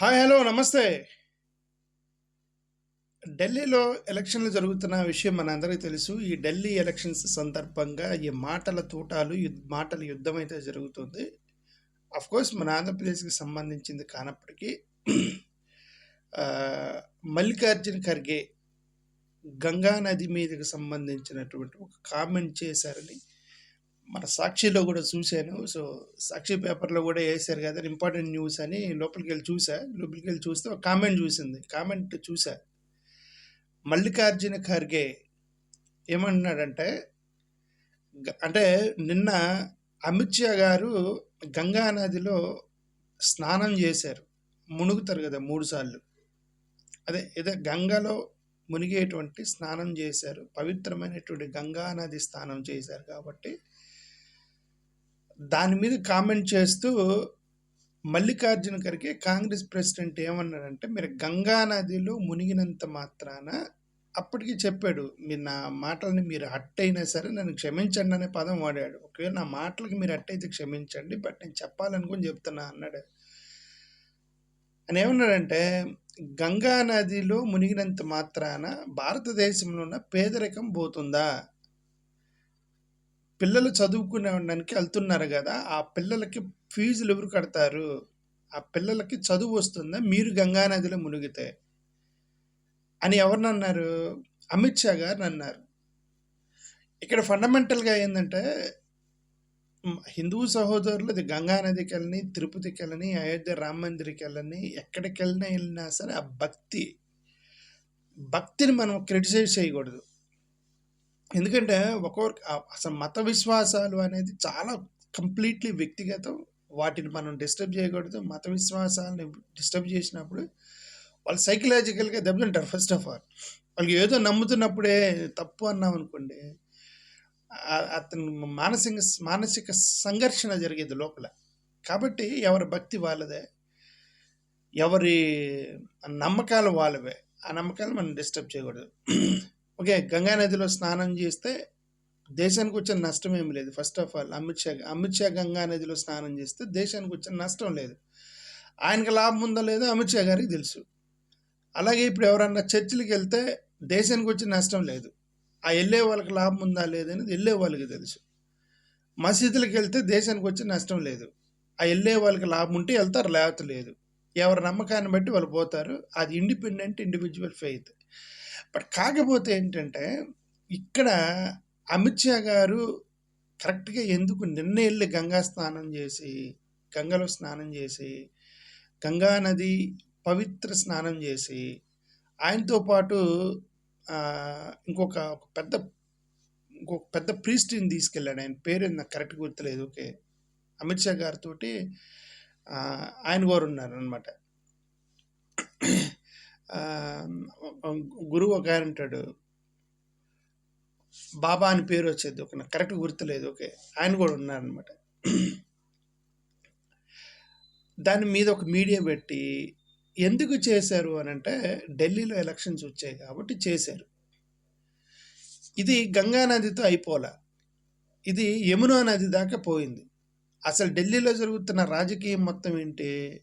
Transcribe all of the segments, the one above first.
Hi hello నమస్తే. ఢిల్లీలో ఎలక్షన్లు జరుగుతున్న విషయం మనందరికీ తెలుసు. ఈ ఢిల్లీ ఎలక్షన్స్ సందర్భంగా ఈ మాటల తూటాలు మాటల యుద్ధం అయితే జరుగుతుంది. కోర్స్ మన ఆంధ్రప్రదేశ్కి సంబంధించింది కానప్పటికీ మల్లికార్జున ఖర్గే గంగా నది మీదకి సంబంధించినటువంటి ఒక కామెంట్ చేశారని మన సాక్షిలో కూడా చూశాను. సో సాక్షి పేపర్లో కూడా వేశారు కదా ఇంపార్టెంట్ న్యూస్ అని లోపలికి వెళ్ళి చూసా. లోపలికి వెళ్ళి చూస్తే ఒక కామెంట్ చూసింది. కామెంట్ చూసా. మల్లికార్జున ఖర్గే ఏమంటున్నాడంటే అంటే నిన్న అమిత్ షా గారు గంగా నదిలో స్నానం చేశారు. మునుగుతారు కదా మూడు సార్లు. అదే ఏదో గంగలో మునిగేటువంటి స్నానం చేశారు. పవిత్రమైనటువంటి గంగా నది స్నానం చేశారు కాబట్టి దాని మీద కామెంట్ చేస్తూ మల్లికార్జున ఖర్గే కాంగ్రెస్ ప్రెసిడెంట్ ఏమన్నాడంటే మీరు గంగా నదిలో మునిగినంత మాత్రాన అప్పటికి చెప్పాడు మీరు నా మాటలని మీరు హట్ అయినా సరే నన్ను క్షమించండి అనే పదం వాడాడు. ఒకవేళ నా మాటలకి మీరు హట్ అయితే క్షమించండి బట్ నేను చెప్పాలనుకుని చెప్తున్నా అన్నాడు. అని ఏమన్నాడంటే గంగా నదిలో మునిగినంత మాత్రాన భారతదేశంలో ఉన్న పేదరికం పోతుందా? పిల్లలు చదువుకునేడానికి వెళ్తున్నారు కదా ఆ పిల్లలకి ఫీజులు ఎవరు కడతారు? ఆ పిల్లలకి చదువు వస్తుందా? మీరు గంగా నదిలో మునిగితే? అని ఎవరినన్నారు అమిత్ షా గారు అన్నారు. ఇక్కడ ఫండమెంటల్గా ఏంటంటే హిందూ సహోదరులు అది గంగానదికి వెళ్ళని తిరుపతికి వెళ్ళని అయోధ్య రామ మందిరికి వెళ్ళని ఎక్కడికి వెళ్ళినా వెళ్ళినా సరే ఆ భక్తి భక్తిని మనం క్రిటిసైజ్ చేయకూడదు. ఎందుకంటే ఒక్కొక్క అసలు మత విశ్వాసాలు అనేది చాలా కంప్లీట్లీ వ్యక్తిగతం. వాటిని మనం డిస్టర్బ్ చేయకూడదు. మత విశ్వాసాలను డిస్టర్బ్ చేసినప్పుడు వాళ్ళు సైకలాజికల్గా దెబ్బతింటారు ఫస్ట్ ఆఫ్ ఆల్. వాళ్ళకి ఏదో నమ్ముతున్నప్పుడే తప్పు అన్నాం అనుకోండి అతను మానసిక మానసిక సంఘర్షణ జరిగేది లోపల. కాబట్టి ఎవరి భక్తి వాళ్ళదే ఎవరి నమ్మకాలు వాళ్ళవే. ఆ నమ్మకాలు మనం డిస్టర్బ్ చేయకూడదు. ఓకే గంగా నదిలో స్నానం చేస్తే దేశానికి వచ్చిన నష్టం ఏమి లేదు. First of all Amit Shah Amit Shah Ganga నదిలో స్నానం చేస్తే దేశానికి వచ్చిన నష్టం లేదు. ఆయనకి లాభం ఉందో లేదో అమిత్ షా గారికి తెలుసు. అలాగే ఇప్పుడు ఎవరన్నా చర్చిలకు వెళ్తే దేశానికి వచ్చిన నష్టం లేదు. ఆ వెళ్ళే వాళ్ళకి లాభం ఉందా లేదనేది వెళ్ళే వాళ్ళకి తెలుసు. మసీదులకు వెళ్తే దేశానికి వచ్చి నష్టం లేదు. ఆ వెళ్ళే వాళ్ళకి లాభం ఉంటే వెళ్తారు లేకపోతే లేదు. ఎవరి నమ్మకాన్ని బట్టి వాళ్ళు పోతారు. అది ఇండిపెండెంట్ ఇండివిజువల్ ఫెయిత్ బట్ కాకపోతే ఏంటంటే ఇక్కడ అమిత్ షా గారు కరెక్ట్గా ఎందుకు నిన్న వెళ్ళి గంగా స్నానం చేసి గంగలో స్నానం చేసి గంగా నది పవిత్ర స్నానం చేసి ఆయనతో పాటు ఇంకొక పెద్ద ఇంకొక పెద్ద ప్రీస్టిని తీసుకెళ్ళాడు. ఆయన పేరు నాకు కరెక్ట్ గుర్తులేదు. ఓకే. అమిత్ షా గారితో ఆయన గారు ఉన్నారు అనమాట గురువు ఒక ఆయన ఉంటాడు. బాబా అని పేరు వచ్చేది ఒక నాకు కరెక్ట్ గుర్తులేదు ఓకే. ఆయన కూడా ఉన్నారనమాట దాని మీద ఒక మీడియా పెట్టి ఎందుకు చేశారు? అని అంటే ఢిల్లీలో ఎలక్షన్స్ వచ్చాయి కాబట్టి చేశారు. ఇది గంగా నదితో అయిపోలా. ఇది యమునా నది దాకా పోయింది. అసలు ఢిల్లీలో జరుగుతున్న రాజకీయం మొత్తం ఏంటి?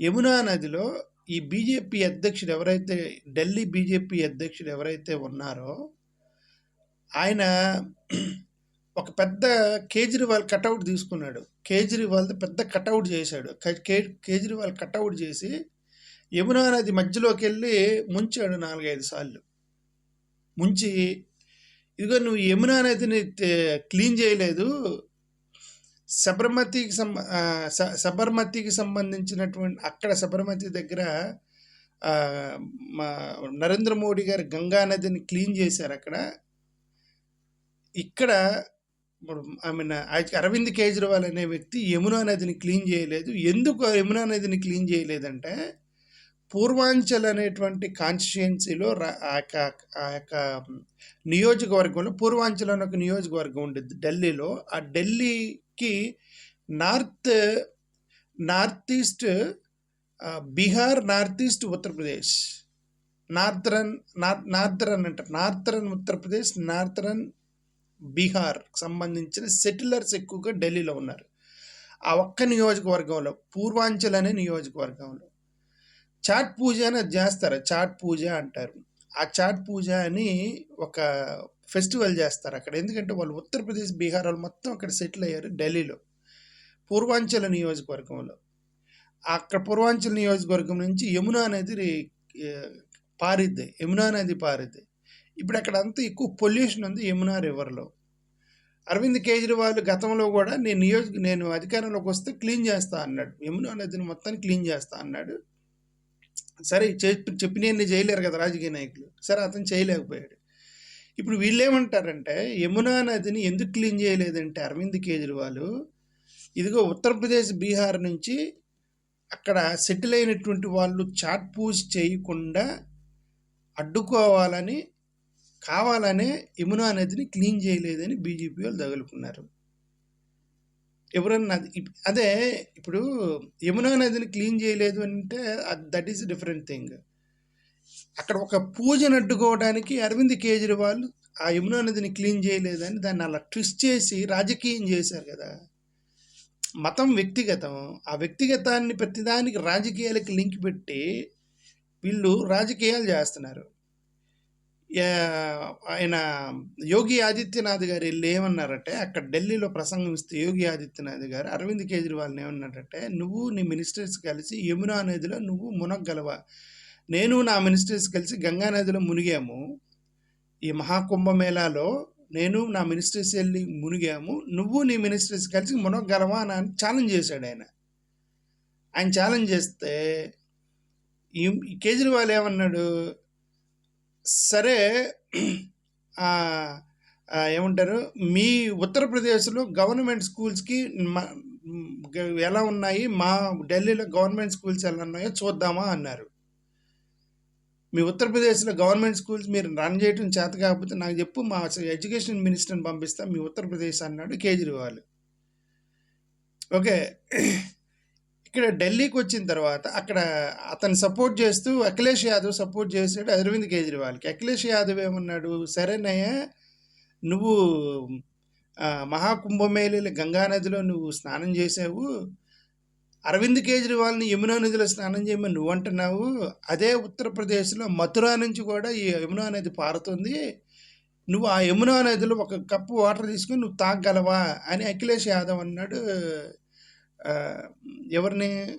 యమునా నదిలో ఈ బీజేపీ అధ్యక్షుడు ఎవరైతే ఢిల్లీ బీజేపీ అధ్యక్షుడు ఎవరైతే ఉన్నారో ఆయన ఒక పెద్ద కేజ్రీవాల్ కటౌట్ తీసుకున్నాడు. కేజ్రీవాల్ పెద్ద కటౌట్ చేశాడు. కే- కేజ్రీవాల్ కటౌట్ చేసి యమునా నది మధ్యలోకి వెళ్ళి ముంచాడు నాలుగైదు సార్లు. ముంచి ఇదిగో నువ్వు యమునా నదిని క్లీన్ చేయలేదు. సబర్మతికి సంబ ఆ, స- సంబంధించినటువంటి అక్కడ సబర్మతి దగ్గర మా నరేంద్ర మోడీ గారు గంగా నదిని క్లీన్ చేశారు అక్కడ. ఇక్కడ ఐ మీన్ అరవింద్ కేజ్రీవాల్ అనే వ్యక్తి యమునా నదిని క్లీన్ చేయలేదు. ఎందుకు యమునా నదిని క్లీన్ చేయలేదంటే పూర్వాంచల్ అనేటువంటి కాన్స్టిట్యుయెన్సీలో ఆ యొక్క ఆ యొక్క నియోజకవర్గంలో పూర్వాంచల్ అనే ఒక నియోజకవర్గం ఉండేది ఢిల్లీలో. ఆ ఢిల్లీకి north north east Bihar north east Uttar Pradesh northern north northern అంటారు. నార్థరన్ ఉత్తరప్రదేశ్ నార్థరన్ బీహార్ సంబంధించిన సెటిలర్స్ ఎక్కువగా ఢిల్లీలో ఉన్నారు. ఆ ఒక్క నియోజకవర్గంలో పూర్వాంచల్ అనే నియోజకవర్గంలో. చాట్ పూజ అని అది చేస్తారు. చాట్ పూజ అంటారు. ఆ చాట్ పూజ అని ఒక ఫెస్టివల్ చేస్తారు అక్కడ. ఎందుకంటే వాళ్ళు ఉత్తరప్రదేశ్ బీహార్ వాళ్ళు మొత్తం అక్కడ సెటిల్ అయ్యారు ఢిల్లీలో. పూర్వాంచల నియోజకవర్గంలో. అక్కడ పూర్వాంచల్ నియోజకవర్గం నుంచి యమునా నది పారిద్ది. యమునా నది పారిద్ది. ఇప్పుడు అక్కడ అంతా ఎక్కువ పొల్యూషన్ ఉంది యమునా రివర్లో. అరవింద్ కేజ్రీవాల్ గతంలో కూడా నేను నియోజక నేను అధికారంలోకి వస్తే క్లీన్ చేస్తా అన్నాడు. యమునా నదిని మొత్తాన్ని క్లీన్ చేస్తా అన్నాడు. సరే చెప్పి చెప్పినన్ని చేయలేరు కదా రాజకీయ నాయకులు. సరే అతను చేయలేకపోయాడు. ఇప్పుడు వీళ్ళు ఏమంటారంటే యమునా నదిని ఎందుకు క్లీన్ చేయలేదంటే అరవింద్ కేజ్రీవాల్ ఇదిగో ఉత్తరప్రదేశ్ బీహార్ నుంచి అక్కడ సెటిల్ అయినటువంటి వాళ్ళు చాట్ పూజ చేయకుండా అడ్డుకోవాలని కావాలనే యమునా నదిని క్లీన్ చేయలేదని బీజేపీ వాళ్ళు తగులుకున్నారు. ఎవరన్నా అదే ఇప్పుడు యమునా నదిని క్లీన్ చేయలేదు అంటే దట్ ఈస్ డిఫరెంట్ థింగ్ అక్కడ ఒక పూజను అడ్డుకోవడానికి అరవింద్ కేజ్రీవాల్ ఆ యమునా నదిని క్లీన్ చేయలేదని దాన్ని అలా ట్విస్ట్ చేసి రాజకీయం చేశారు కదా. మతం వ్యక్తిగతం. ఆ వ్యక్తిగతాన్ని ప్రతిదానికి రాజకీయాలకి లింక్ పెట్టి వీళ్ళు రాజకీయాలు చేస్తున్నారు. ఆయన యోగి ఆదిత్యనాథ్ గారు వెళ్ళి ఏమన్నారంటే అక్కడ ఢిల్లీలో ప్రసంగం ఇస్తే యోగి ఆదిత్యనాథ్ గారు అరవింద్ కేజ్రీవాల్ని ఏమన్నారంటే నువ్వు నీ మినిస్టర్స్ కలిసి యమునా నదిలో నువ్వు మునగలవా? నేను నా మినిస్టర్స్ కలిసి గంగా నదిలో మునిగాము. ఈ మహాకుంభమేళాలో నేను నా మినిస్టర్స్ వెళ్ళి మునిగాము. నువ్వు నీ మినిస్టర్స్ కలిసి మునగలవా అని ఛాలెంజ్ చేశాడు ఆయన. ఆయన ఛాలెంజ్ చేస్తే ఈ ఈ కేజ్రీవాల్ ఏమన్నాడు? సరే ఏమంటారు? మీ ఉత్తరప్రదేశ్లో గవర్నమెంట్ స్కూల్స్కి ఎలా ఉన్నాయి? మా ఢిల్లీలో గవర్నమెంట్ స్కూల్స్ ఎలా ఉన్నాయో చూద్దామా అన్నారు. మీ ఉత్తరప్రదేశ్లో గవర్నమెంట్ స్కూల్స్ మీరు రన్ చేయడం చేత కాకపోతే నాకు చెప్పు మా ఎడ్యుకేషన్ మినిస్టర్ని పంపిస్తా మీ ఉత్తరప్రదేశ్ అన్నాడు కేజ్రీవాల్. ఓకే. ఇక్కడ ఢిల్లీకి వచ్చిన తర్వాత అక్కడ అతను సపోర్ట్ చేస్తూ అఖిలేష్ యాదవ్ సపోర్ట్ చేశాడు అరవింద్ కేజ్రీవాల్కి. అఖిలేష్ యాదవ్ ఏమన్నాడు? సరేనయ్యా నువ్వు మహాకుంభమేళ గంగా నదిలో నువ్వు స్నానం చేసావు అరవింద్ కేజ్రీవాల్ని యమునా నదిలో స్నానం చేయమని నువ్వు అంటున్నావు అదే ఉత్తరప్రదేశ్లో మథురా నుంచి కూడా ఈ యమునా నది పారుతుంది. నువ్వు ఆ యమునా నదిలో ఒక కప్పు వాటర్ తీసుకొని నువ్వు తాగలవా అని అఖిలేష్ యాదవ్ అన్నాడు. ఎవరిని?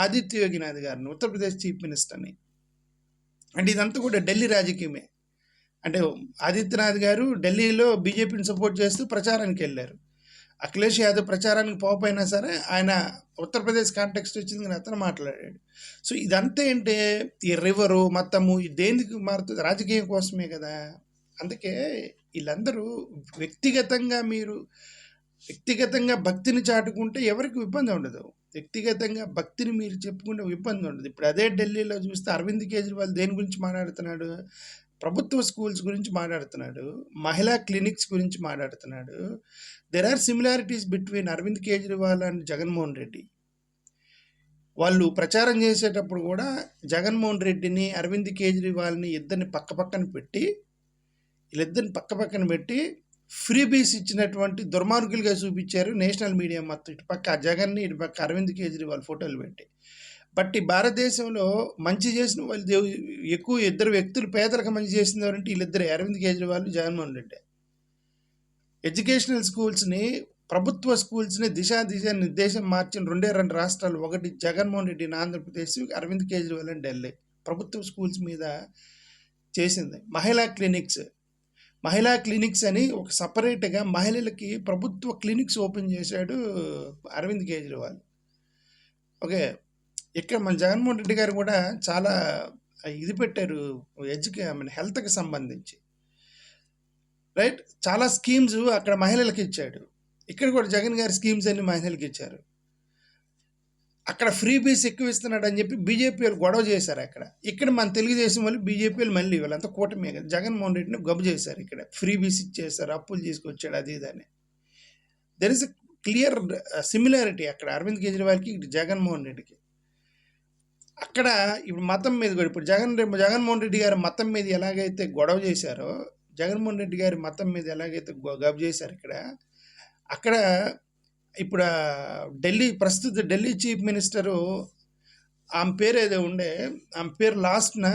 ఆదిత్య యోగినాథ్ గారిని ఉత్తరప్రదేశ్ చీఫ్ మినిస్టర్ని. అంటే ఇదంతా కూడా ఢిల్లీ రాజకీయమే. అంటే ఆదిత్యనాథ్ గారు ఢిల్లీలో బీజేపీని సపోర్ట్ చేస్తూ ప్రచారానికి వెళ్ళారు. అఖిలేష్ యాదవ్ ప్రచారానికి పోకపోయినా సరే ఆయన ఉత్తరప్రదేశ్ కాంటెక్స్ట్ వచ్చింది కానీ అతను మాట్లాడాడు. సో ఇదంతా ఏంటి? ఈ రివరు మతము దేనికి మారుతుంది? రాజకీయం కోసమే కదా. అందుకే వీళ్ళందరూ వ్యక్తిగతంగా మీరు వ్యక్తిగతంగా భక్తిని చాటుకుంటే ఎవరికి ఇబ్బంది ఉండదు. వ్యక్తిగతంగా భక్తిని మీరు చెప్పుకుంటే ఇబ్బంది ఉండదు. ఇప్పుడు అదే ఢిల్లీలో చూస్తే అరవింద్ కేజ్రీవాల్ దేని గురించి మాట్లాడుతున్నాడు? ప్రభుత్వ స్కూల్స్ గురించి మాట్లాడుతున్నాడు. మహిళా క్లినిక్స్ గురించి మాట్లాడుతున్నాడు. There are similarities between Arvind Kejriwal and Jaganmohan Reddy. వాళ్ళు ప్రచారం చేసేటప్పుడు కూడా జగన్మోహన్ రెడ్డిని అరవింద్ కేజ్రీవాల్ని ఇద్దరిని పక్క పక్కన పెట్టి వీళ్ళిద్దరిని పక్క పక్కన పెట్టి ఫ్రీ బీస్ ఇచ్చినటువంటి దుర్మార్గులుగా చూపించారు నేషనల్ మీడియా మొత్తం. ఇటు పక్క జగన్ని ఇటు పక్క అరవింద్ కేజ్రీవాల్ ఫోటోలు పెట్టి. బట్ ఈ భారతదేశంలో మంచి చేసిన వాళ్ళు దేవు- ఎక్కువ ఇద్దరు వ్యక్తులు పేదలకు మంచి చేసిన ఎవరంటే వీళ్ళిద్దరే అరవింద్ కేజ్రీవాల్ జగన్మోహన్ రెడ్డి. ఎడ్యుకేషనల్ స్కూల్స్ని ప్రభుత్వ స్కూల్స్ని దిశా దిశ నిర్దేశం మార్చిన రెండే రెండు రాష్ట్రాలు. ఒకటి జగన్మోహన్ రెడ్డి ఆంధ్రప్రదేశ్ అరవింద్ కేజ్రీవాల్ అండ్ ఢిల్లీ. ప్రభుత్వ స్కూల్స్ మీద చేసింది. మహిళా క్లినిక్స్ మహిళా క్లినిక్స్ అని ఒక సపరేట్గా మహిళలకి ప్రభుత్వ క్లినిక్స్ ఓపెన్ చేశాడు అరవింద్ కేజ్రీవాల్. ఓకే ఇక్కడ మన జగన్మోహన్ రెడ్డి గారు కూడా చాలా ఇది పెట్టారు ఎడ్యుకే ఐ మీన్ హెల్త్కి సంబంధించి. రైట్? చాలా స్కీమ్స్ అక్కడ మహిళలకు ఇచ్చాడు. ఇక్కడ కూడా జగన్ గారి స్కీమ్స్ అన్ని మహిళలకు ఇచ్చారు. అక్కడ ఫ్రీ బీస్ ఎక్కువ ఇస్తున్నాడు అని చెప్పి బీజేపీ వాళ్ళు గొడవ చేశారు అక్కడ. ఇక్కడ మన తెలుగుదేశం వాళ్ళు బీజేపీ వాళ్ళు మళ్ళీ వీళ్ళంతా కూటమి కదా. జగన్మోహన్ రెడ్డిని గబ్బు చేశారు ఇక్కడ. ఫ్రీ బీస్ ఇచ్చేసారు అప్పులు తీసుకొచ్చాడు అది ఇది దెర్ ఇస్ క్లియర్ సిమిలారిటీ అక్కడ. అరవింద్ కేజ్రీవాల్కి ఇటు జగన్మోహన్ రెడ్డికి. అక్కడ ఇప్పుడు మతం మీద కూడా ఇప్పుడు జగన్ రెడ్డి జగన్మోహన్ రెడ్డి గారు మతం మీద ఎలాగైతే గొడవ చేశారో జగన్మోహన్ రెడ్డి గారి మతం మీద ఎలాగైతే గొ- చేశారు ఇక్కడ అక్కడ ఇప్పుడు ఢిల్లీ ప్రస్తుత ఢిల్లీ చీఫ్ మినిస్టరు ఆమె పేరు ఏదో ఉండే ఆమె పేరు లాస్ట్న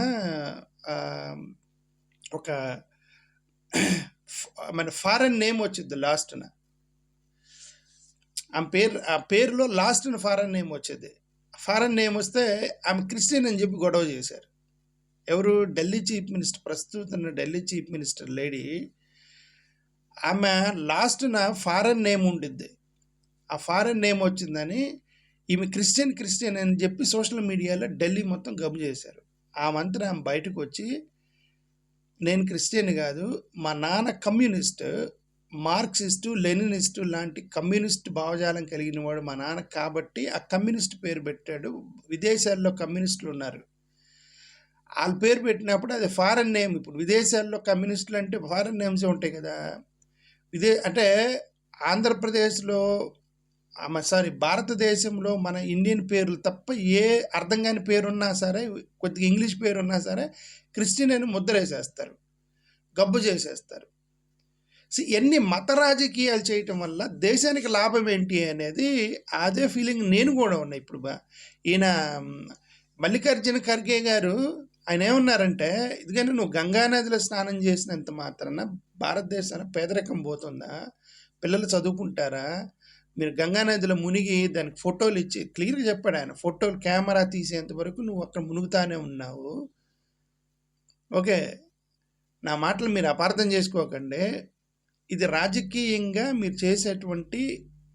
ఒక మన ఫారెన్ నేమ్ వచ్చింది లాస్ట్‌న. ఆమె పేరు ఆ పేరులో లాస్ట్‌న ఫారెన్ నేమ్ వచ్చేది. ఫారెన్ నేమ్ వస్తే ఆమె క్రిస్టియన్ అని చెప్పి గొడవ చేశారు. ఎవరు? ఢిల్లీ చీఫ్ మినిస్టర్ ప్రస్తుతం ఢిల్లీ చీఫ్ మినిస్టర్ లేడీ ఆమె లాస్ట్‌న ఫారెన్ నేమ్ ఉండిద్ది. ఆ ఫారెన్ నేమ్ వచ్చిందని ఈమె క్రిస్టియన్, క్రిస్టియన్ అని చెప్పి సోషల్ మీడియాలో ఢిల్లీ మొత్తం గబు చేశారు. ఆమంతట ఆమె బయటకొచ్చి నేను క్రిస్టియన్ కాదు. మా నాన్న కమ్యూనిస్ట్. మార్క్సిస్టు, లెనినిస్టు లాంటి కమ్యూనిస్ట్ భావజాలం కలిగిన వాడు మా నాన్న కాబట్టి ఆ కమ్యూనిస్ట్ పేరు పెట్టాడు. విదేశాల్లో కమ్యూనిస్టులు ఉన్నారు వాళ్ళ పేరు పెట్టినప్పుడు అది ఫారెన్ నేమ్. ఇప్పుడు విదేశాల్లో కమ్యూనిస్టులు అంటే ఫారెన్ నేమ్సే ఉంటాయి కదా! విదే అంటే ఆంధ్రప్రదేశ్‌లో సారీ భారతదేశంలో మన ఇండియన్ పేర్లు తప్ప ఏ అర్థం కాని పేరున్నా సరే, కొద్దిగా ఇంగ్లీష్ పేరున్నా సరే క్రిస్టియన్ అని ముద్రేసేస్తారు. గబ్బు చేసేస్తారు. సీ ఎన్ని మత రాజకీయాలు చేయటం వల్ల దేశానికి లాభం ఏంటి అనేది అదే ఫీలింగ్ నేను కూడా ఉన్నా ఇప్పుడు బా ఈయన మల్లికార్జున ఖర్గే గారు ఆయన ఏమన్నారంటే, "ఇదిగోని నువ్వు గంగా నదిలో స్నానం చేసినంత మాత్రాన భారతదేశాన పేదరికం పోతుందా? పిల్లలు చదువుకుంటారా? మీరు గంగా నదిలో మునిగి దానికి ఫోటోలు ఇచ్చి" క్లియర్‌గా చెప్పాడు ఆయన. "ఫోటోలు కెమెరా తీసేంత వరకు నువ్వు అక్కడ మునుగుతానే ఉన్నావు." ఓకే. నా మాటలు మీరు అపార్థం చేసుకోకండి. ఇది రాజకీయంగా మీరు చేసేటువంటి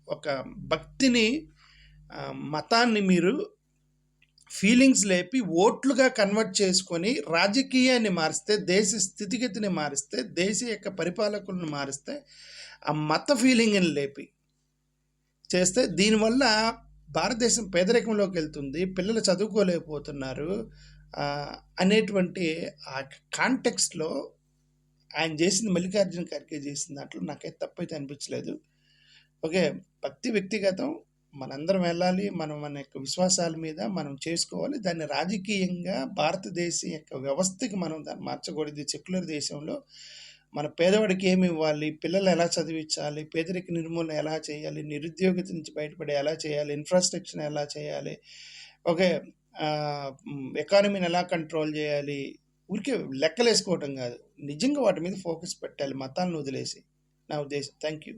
ఒక భక్తిని మతాన్ని మీరు ఫీలింగ్స్ లేపి ఓట్లుగా కన్వర్ట్ చేసుకొని రాజకీయాన్ని మారిస్తే, దేశ స్థితిగతిని మారిస్తే, దేశ యొక్క పరిపాలకులను మారిస్తే, ఆ మత ఫీలింగ్‌ని లేపి చేస్తే దీనివల్ల భారతదేశం పేదరికంలోకి వెళ్తుంది పిల్లలు చదువుకోలేకపోతున్నారు. అనేటువంటి ఆ కాంటెక్స్ట్‌లో ఆయన చేసింది మల్లికార్జున ఖర్గే చేసిన దాంట్లో నాకైతే తప్పైతే అనిపించలేదు. ఓకే. భక్తి వ్యక్తిగతం. మనందరం వెళ్ళాలి. మనం మన యొక్క విశ్వాసాల మీద మనం చేసుకోవాలి. దాన్ని రాజకీయంగా భారతదేశం యొక్క వ్యవస్థకి మనం దాన్ని మార్చకూడదు. సెక్యులర్ దేశంలో మన పేదవాడికి ఏమి ఇవ్వాలి? పిల్లలు ఎలా చదివించాలి? పేదరిక నిర్మూలన ఎలా చేయాలి? నిరుద్యోగిత నుంచి బయటపడి ఎలా చేయాలి? ఇన్ఫ్రాస్ట్రక్చర్ ఎలా చేయాలి? ఓకే. ఎకానమీని ఎలా కంట్రోల్ చేయాలి? ఊరికే లెక్కలేసుకోవటం కాదు. నిజంగా వాటి మీద ఫోకస్ పెట్టాలి మతాలను వదిలేసి. నా ఉద్దేశం. Thank you.